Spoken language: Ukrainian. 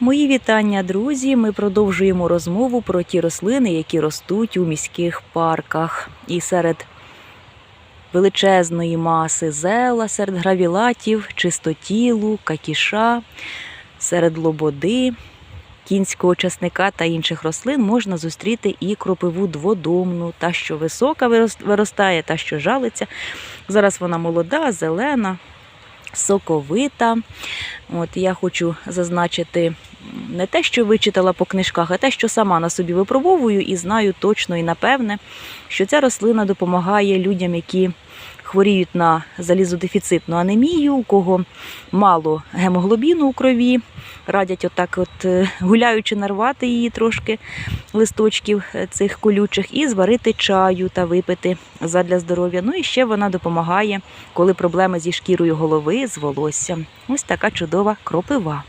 Мої вітання, друзі. Ми продовжуємо розмову про ті рослини, які ростуть у міських парках. І серед величезної маси зела, серед гравілатів, чистотілу, какіша, серед лободи, кінського часника та інших рослин можна зустріти і кропиву дводомну, та, що висока виростає, та, що жалиться. Зараз вона молода, зелена, соковита. От я хочу зазначити не те, що вичитала по книжках, а те, що сама на собі випробовую і знаю точно і напевне, що ця рослина допомагає людям, які хворіють на залізодефіцитну анемію, у кого мало гемоглобіну у крові. Радять отак, от е, гуляючи, нарвати її трошки листочків е, цих колючих і зварити чаю та випити задля здоров'я. Ну і ще вона допомагає, коли проблеми зі шкірою голови, з волоссям. Ось така чудова кропива.